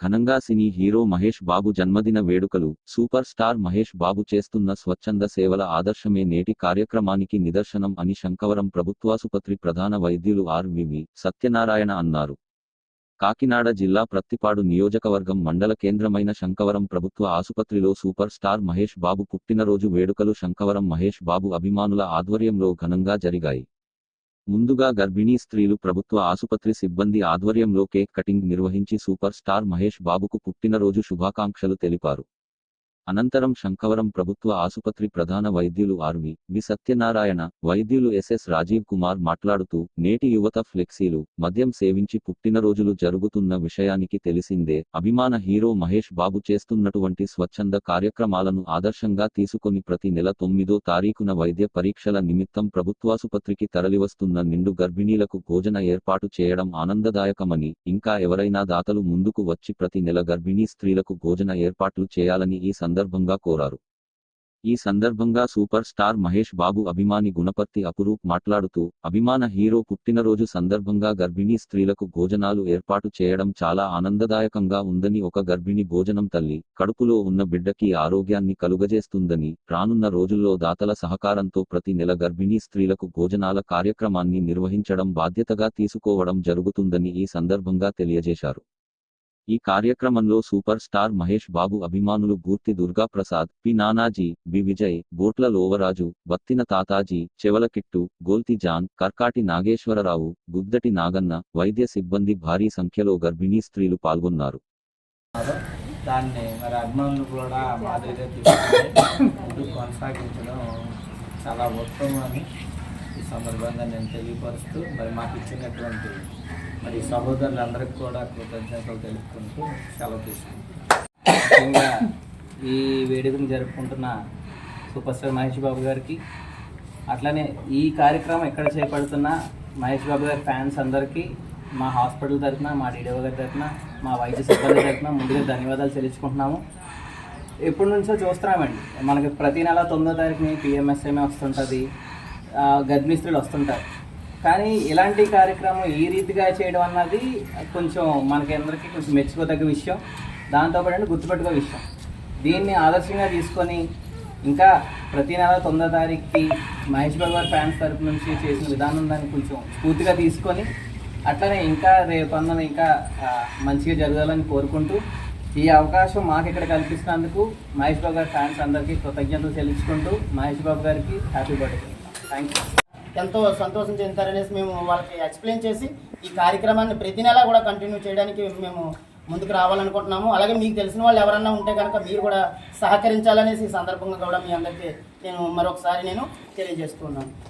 ఘనంగా cine hero Mahesh Babu జన్మదిన వేడుకలు సూపర్ స్టార్ మహేష్ బాబు చేస్తున్న స్వచ్ఛంద సేవల ఆదర్శమే నేటి కార్యక్రమానికి నిదర్శనం అని శంకవరం ప్రభుత్వాసుపత్రి ప్రధాన వైద్యులు ఆర్వివి సత్యనారాయణ అన్నారు. కాకినాడ జిల్లా ప్రత్తిపాడు నియోజకవర్గం మండల కేంద్రమైన శంకవరం ప్రభుత్వ ఆసుపత్రిలో సూపర్ స్టార్ మహేష్ బాబు పుట్టినరోజు వేడుకలు శంకవరం మహేష్ బాబు అభిమానుల ఆధ్వర్యంలో ఘనంగా జరిగాయి. ముందుగా గర్భిణీ స్త్రీలు ప్రభుత్వ ఆసుపత్రి సిబ్బంది ఆధ్వర్యంలో కేక్ కటింగ్ నిర్వహించి సూపర్ స్టార్ మహేష్ బాబుకు పుట్టినరోజు శుభాకాంక్షలు తెలిపారు. అనంతరం శంఖవరం ప్రభుత్వ ఆసుపత్రి ప్రధాన వైద్యులు ఆర్వి వి సత్యనారాయణ వైద్యులు ఎస్ఎస్ రాజీవ్ కుమార్ మాట్లాడుతూ నేటి యువత ఫ్లెక్సీలు మద్యం సేవించి పుట్టినరోజులు జరుగుతున్న విషయానికి తెలిసిందే అభిమాన హీరో మహేష్ బాబు చేస్తున్నటువంటి స్వచ్ఛంద కార్యక్రమాలను ఆదర్శంగా తీసుకొని ప్రతి నెల తొమ్మిదో తారీఖున వైద్య పరీక్షల నిమిత్తం ప్రభుత్వాసుపత్రికి తరలివస్తున్న నిండు గర్భిణీలకు భోజన ఏర్పాటు చేయడం ఆనందదాయకమని ఇంకా ఎవరైనా దాతలు ముందుకు వచ్చి ప్రతి నెల గర్భిణీ స్త్రీలకు భోజన ఏర్పాట్లు చేయాలని ఈ సందర్భంగా కోరారు. ఈ సందర్భంగా సూపర్ స్టార్ మహేష్ బాబు అభిమాని గుణపర్తి అపురూప్ మాట్లాడుతూ అభిమాన హీరో పుట్టినరోజు సందర్భంగా గర్భిణీ స్త్రీలకు భోజనాలు ఏర్పాటు చేయడం చాలా ఆనందదాయకంగా ఉందని ఒక గర్భిణి భోజనం తల్లి కడుపులో ఉన్న బిడ్డకి ఆరోగ్యాన్ని కలుగజేస్తుందని రానున్న రోజుల్లో దాతల సహకారంతో ప్రతి నెల గర్భిణీ స్త్రీలకు భోజనాల కార్యక్రమాన్ని నిర్వహించడం బాధ్యతగా తీసుకోవడం జరుగుతుందని ఈ సందర్భంగా తెలియజేశారు. ఈ కార్యక్రమంలో సూపర్ స్టార్ మహేష్ బాబు అభిమానులు Gurthi Durgaprasad P Nanaji B Vijay Botla Lovaraju Battina Tataji Chevalakittu Golthi John Karkati Nageswararao Guddati Naganna వైద్య సిబ్బంది భారీ సంఖ్యలో గర్భిణీ స్త్రీలు పాల్గొన్నారు. దాన్ని మరి అభిమానులు కూడా మాదిరిగా తీసుకుని కొనసాగించడం చాలా ఉత్తమం అని సందర్భంగా నేను తెలియపరుస్తూ మరి మాకు ఇచ్చినటువంటి మరి సహోదరులందరికీ కూడా కృతజ్ఞతలు తెలుపుకుంటూ సెలవు తీసుకుంటున్నాను. ముఖ్యంగా ఈ వేడుకను జరుపుకుంటున్న సూపర్ స్టార్ మహేష్ బాబు గారికి అట్లనే ఈ కార్యక్రమం ఎక్కడ చేపడుతున్న మహేష్ బాబు గారి ఫ్యాన్స్ అందరికీ మా హాస్పిటల్ తరఫున మా డీడీఓ గారి తరఫున మా వైద్య సిబ్బంది తరఫున ముందుగా ధన్యవాదాలు చెల్లించుకుంటున్నాము ఎప్పటి నుంచో చూస్తున్నామండి. మనకి ప్రతి నెల తొమ్మిదో తారీఖుని పిఎంఎస్ఏమే వస్తుంటుంది. గద్మిస్త్రులు వస్తుంటారు. కానీ ఇలాంటి కార్యక్రమం ఈ రీతిగా చేయడం అన్నది కొంచెం మనకి అందరికీ కొంచెం మెచ్చుకోదగ్గ విషయం. దాంతోపాటు గుర్తుపెట్టుకో విషయం. దీన్ని ఆదర్శంగా తీసుకొని ఇంకా ప్రతి నెల తొమ్మిదో తారీఖుకి మహేష్ బాబు గారి ఫ్యాన్స్ తరపు నుంచి చేసిన విధానం దాన్ని కొంచెం స్ఫూర్తిగా తీసుకొని అట్లనే ఇంకా రేపు రేపన్నది ఇంకా మంచిగా జరగాలని కోరుకుంటూ ఈ అవకాశం మాకు ఇక్కడ కల్పిస్తున్నందుకు మహేష్ బాబు గారి ఫ్యాన్స్ అందరికీ కృతజ్ఞతలు చెల్లించుకుంటూ మహేష్ బాబు గారికి హ్యాపీ బర్త్డే. థ్యాంక్ యూ ఎంతో సంతోషం చెందుతారనేసి మేము వాళ్ళకి ఎక్స్ప్లెయిన్ చేసి ఈ కార్యక్రమాన్ని ప్రతి నెలా కూడా కంటిన్యూ చేయడానికి మేము ముందుకు రావాలనుకుంటున్నాము. అలాగే మీకు తెలిసిన వాళ్ళు ఎవరన్నా ఉంటే కనుక మీరు కూడా సహకరించాలనేసి ఈ సందర్భంగా కూడా మీ అందరికీ నేను మరొకసారి నేను తెలియజేస్తున్నాను.